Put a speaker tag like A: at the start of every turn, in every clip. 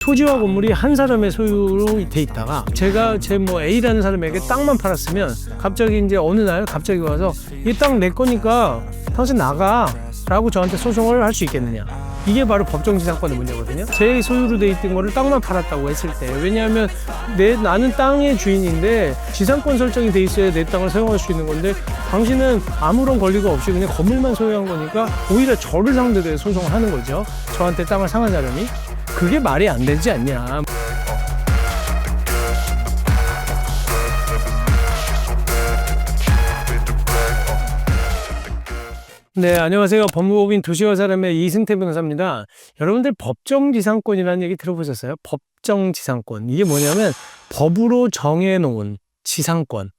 A: 토지와 건물이 한 사람의 소유로 돼 있다가 제가 제 뭐 A라는 사람에게 땅만 팔았으면 갑자기 이제 어느 날 갑자기 와서 이 땅 내 거니까 당신 나가 라고 저한테 소송을 할 수 있겠느냐? 이게 바로 법정지상권의 문제거든요. 제 소유로 돼 있던 거를 땅만 팔았다고 했을 때 왜냐하면 내 나는 땅의 주인인데 지상권 설정이 돼 있어야 내 땅을 사용할 수 있는 건데 당신은 아무런 권리가 없이 그냥 건물만 소유한 거니까 오히려 저를 상대로 소송을 하는 거죠. 저한테 땅을 상한 사람이 그게 말이 안 되지 않냐. 네, 안녕하세요. 법무법인 도시와 사람의 이승태 변호사입니다. 여러분들 법정지상권이라는 얘기 들어보셨어요? 법정지상권. 이게 뭐냐면 법으로 정해놓은 지상권,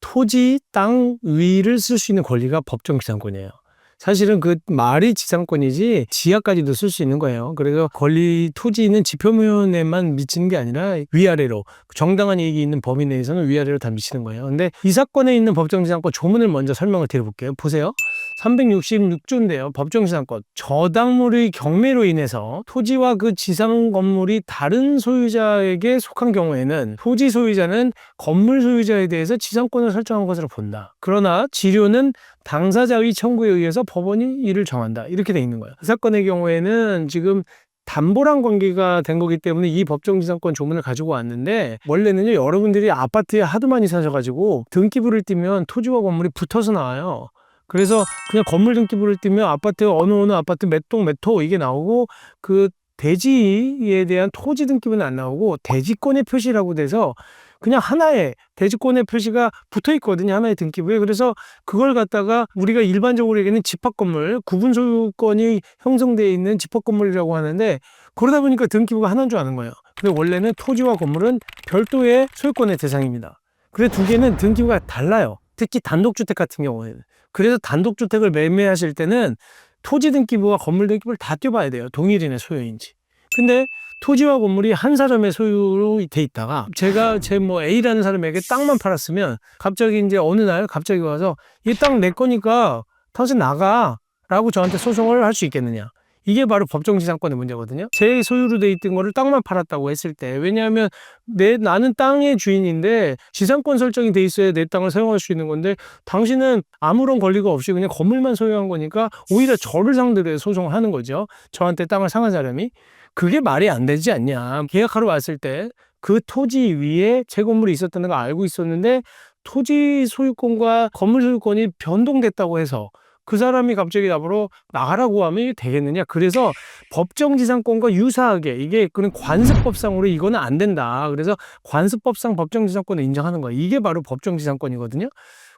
A: 토지, 땅 위를 쓸 수 있는 권리가 법정지상권이에요. 사실은 그 말이 지상권이지 지하까지도 쓸 수 있는 거예요. 그래서 권리 토지는 지표면에만 미치는 게 아니라 위아래로 정당한 이익이 있는 범위 내에서는 위아래로 다 미치는 거예요. 근데 이 사건에 있는 법정 지상권 조문을 먼저 설명을 드려볼게요. 보세요. 366조인데요. 법정지상권. 저당물의 경매로 인해서 토지와 그 지상 건물이 다른 소유자에게 속한 경우에는 토지 소유자는 건물 소유자에 대해서 지상권을 설정한 것으로 본다. 그러나 지료는 당사자의 청구에 의해서 법원이 이를 정한다. 이렇게 돼 있는 거예요. 이 사건의 경우에는 지금 담보랑 관계가 된 거기 때문에 이 법정지상권 조문을 가지고 왔는데 원래는요 여러분들이 아파트에 하도 많이 사셔가지고 등기부를 띄면 토지와 건물이 붙어서 나와요. 그래서 그냥 건물 등기부를 띄면 아파트 어느 어느 아파트 몇 동 몇 호 이게 나오고 그 대지에 대한 토지 등기부는 안 나오고 대지권의 표시라고 돼서 그냥 하나의 대지권의 표시가 붙어 있거든요. 하나의 등기부에. 그래서 그걸 갖다가 우리가 일반적으로 얘기하는 집합 건물, 구분 소유권이 형성되어 있는 집합 건물이라고 하는데 그러다 보니까 등기부가 하나인 줄 아는 거예요. 근데 원래는 토지와 건물은 별도의 소유권의 대상입니다. 그래서 두 개는 등기부가 달라요. 특히 단독주택 같은 경우에는. 그래서 단독주택을 매매하실 때는 토지 등기부와 건물 등기부를 다 떼봐야 돼요. 동일인의 소유인지. 근데 토지와 건물이 한 사람의 소유로 돼 있다가 제가 제 뭐 A라는 사람에게 땅만 팔았으면 갑자기 이제 어느 날 갑자기 와서 이 땅 내 거니까 당신 나가라고 저한테 소송을 할 수 있겠느냐. 이게 바로 법정지상권의 문제거든요. 제 소유로 돼 있던 거를 땅만 팔았다고 했을 때 왜냐하면 내 나는 땅의 주인인데 지상권 설정이 돼 있어야 내 땅을 사용할 수 있는 건데 당신은 아무런 권리가 없이 그냥 건물만 소유한 거니까 오히려 저를 상대로 소송을 하는 거죠. 저한테 땅을 상한 사람이 그게 말이 안 되지 않냐. 계약하러 왔을 때 그 토지 위에 제 건물이 있었다는 걸 알고 있었는데 토지 소유권과 건물 소유권이 변동됐다고 해서 그 사람이 갑자기 나보러 나가라고 하면 되겠느냐. 그래서 법정지상권과 유사하게 이게 그런 관습법상으로 이거는 안 된다. 그래서 관습법상 법정지상권을 인정하는 거예요. 이게 바로 법정지상권이거든요.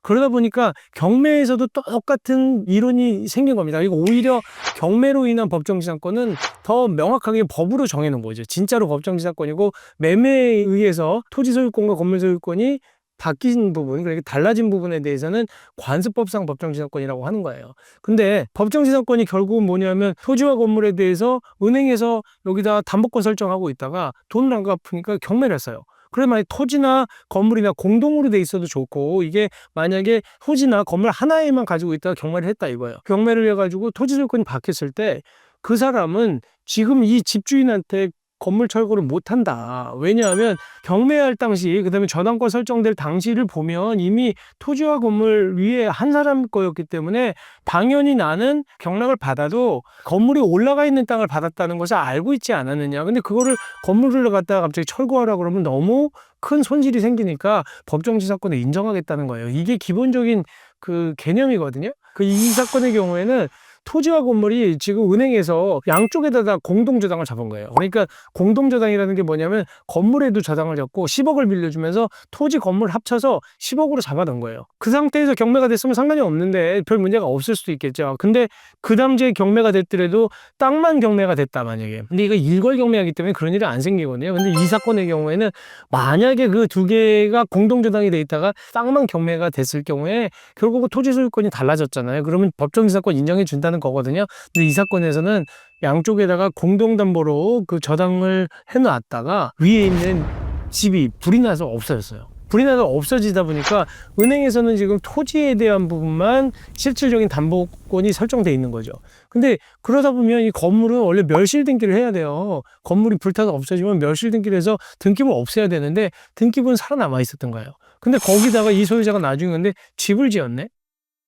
A: 그러다 보니까 경매에서도 똑같은 이론이 생긴 겁니다. 이거 오히려 경매로 인한 법정지상권은 더 명확하게 법으로 정해놓은 거죠. 진짜로 법정지상권이고 매매에 의해서 토지 소유권과 건물 소유권이 바뀐 부분, 그러니까 달라진 부분에 대해서는 관습법상 법정지상권이라고 하는 거예요. 근데 법정지상권이 결국은 뭐냐면 토지와 건물에 대해서 은행에서 여기다 담보권 설정하고 있다가 돈을 안 갚으니까 경매를 했어요. 그래 만약 토지나 건물이나 공동으로 돼 있어도 좋고 이게 만약에 토지나 건물 하나에만 가지고 있다가 경매를 했다 이거예요. 경매를 해가지고 토지 소유권이 바뀌었을 때 그 사람은 지금 이 집주인한테 건물 철거를 못 한다. 왜냐하면 경매할 당시 그 다음에 저당권 설정될 당시를 보면 이미 토지와 건물 위에 한 사람 거였기 때문에 당연히 나는 경락을 받아도 건물이 올라가 있는 땅을 받았다는 것을 알고 있지 않았느냐. 근데 그거를 건물을 갖다가 갑자기 철거하라 그러면 너무 큰 손실이 생기니까 법정지상권을 인정하겠다는 거예요. 이게 기본적인 그 개념이거든요. 그 이 사건의 경우에는 토지와 건물이 지금 은행에서 양쪽에다가 공동저당을 잡은 거예요. 그러니까 공동저당이라는 게 뭐냐면 건물에도 저당을 잡고 10억을 빌려주면서 토지 건물 합쳐서 10억으로 잡아놓은 거예요. 그 상태에서 경매가 됐으면 상관이 없는데 별 문제가 없을 수도 있겠죠. 근데 그 당시에 경매가 됐더라도 땅만 경매가 됐다 만약에. 근데 이거 일괄 경매하기 때문에 그런 일이 안 생기거든요. 근데 이 사건의 경우에는 만약에 그 두 개가 공동저당이 돼 있다가 땅만 경매가 됐을 경우에 결국은 토지 소유권이 달라졌잖아요. 그러면 법정지상권 인정해 준다는 거거든요. 근데 이 사건에서는 양쪽에다가 공동담보로 그 저당을 해놨다가 위에 있는 집이 불이 나서 없어졌어요. 불이 나서 없어지다 보니까 은행에서는 지금 토지에 대한 부분만 실질적인 담보권이 설정돼 있는 거죠. 근데 그러다 보면 이 건물은 원래 멸실 등기를 해야 돼요. 건물이 불타서 없어지면 멸실 등기를 해서 등기부를 없애야 되는데 등기부는 살아남아 있었던 거예요. 근데 거기다가 이 소유자가 나중에 근데 집을 지었네?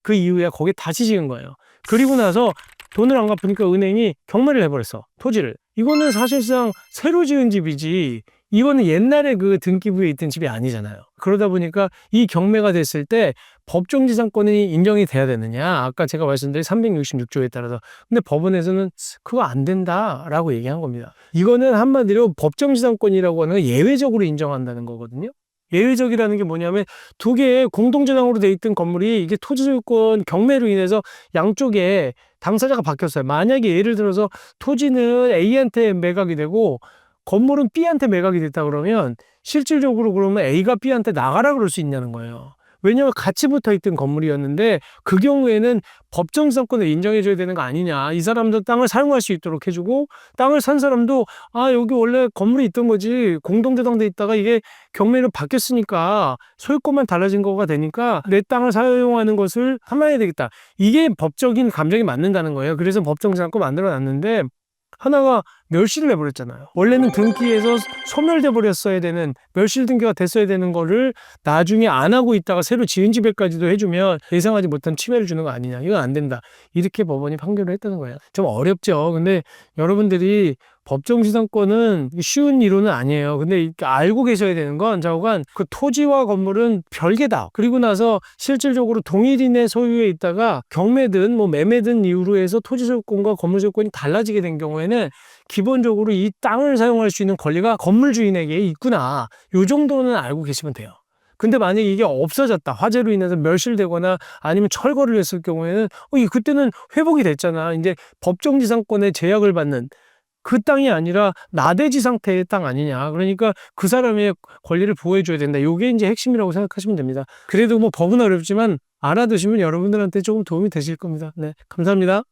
A: 그 이후에 거기에 다시 지은 거예요. 그리고 나서 돈을 안 갚으니까 은행이 경매를 해버렸어. 토지를. 이거는 사실상 새로 지은 집이지 이거는 옛날에 그 등기부에 있던 집이 아니잖아요. 그러다 보니까 이 경매가 됐을 때 법정지상권이 인정이 돼야 되느냐. 아까 제가 말씀드린 366조에 따라서. 근데 법원에서는 그거 안 된다라고 얘기한 겁니다. 이거는 한마디로 법정지상권이라고 하는 건 예외적으로 인정한다는 거거든요. 예외적이라는 게 뭐냐면 두 개의 공동재량으로 돼 있던 건물이 이게 토지소유권 경매로 인해서 양쪽에 당사자가 바뀌었어요. 만약에 예를 들어서 토지는 A한테 매각이 되고 건물은 B한테 매각이 됐다 그러면 실질적으로 그러면 A가 B한테 나가라 그럴 수 있냐는 거예요. 왜냐하면 같이 붙어 있던 건물이었는데 그 경우에는 법정지상권을 인정해줘야 되는 거 아니냐. 이 사람도 땅을 사용할 수 있도록 해주고 땅을 산 사람도 아 여기 원래 건물이 있던 거지 공동대당돼 있다가 이게 경매로 바뀌었으니까 소유권만 달라진 거가 되니까 내 땅을 사용하는 것을 함해야 되겠다. 이게 법적인 감정이 맞는다는 거예요. 그래서 법정지상권 만들어 놨는데 하나가 멸실을 해버렸잖아요. 원래는 등기에서 소멸돼 버렸어야 되는 멸실 등기가 됐어야 되는 거를 나중에 안 하고 있다가 새로 지은 집에까지도 해주면 예상하지 못한 침해를 주는 거 아니냐. 이건 안 된다. 이렇게 법원이 판결을 했다는 거예요. 좀 어렵죠. 근데 여러분들이 법정지상권은 쉬운 이론은 아니에요. 근데 알고 계셔야 되는 건 좌우간 그 토지와 건물은 별개다. 그리고 나서 실질적으로 동일인의 소유에 있다가 경매든 뭐 매매든 이유로 해서 토지 소유권과 건물 소유권이 달라지게 된 경우에는 기본적으로 이 땅을 사용할 수 있는 권리가 건물 주인에게 있구나. 요 정도는 알고 계시면 돼요. 근데 만약에 이게 없어졌다. 화재로 인해서 멸실되거나 아니면 철거를 했을 경우에는 어, 이 그때는 회복이 됐잖아. 이제 법정지상권의 제약을 받는 그 땅이 아니라 나대지 상태의 땅 아니냐. 그러니까 그 사람의 권리를 보호해줘야 된다. 요게 이제 핵심이라고 생각하시면 됩니다. 그래도 뭐 법은 어렵지만 알아두시면 여러분들한테 조금 도움이 되실 겁니다. 네. 감사합니다.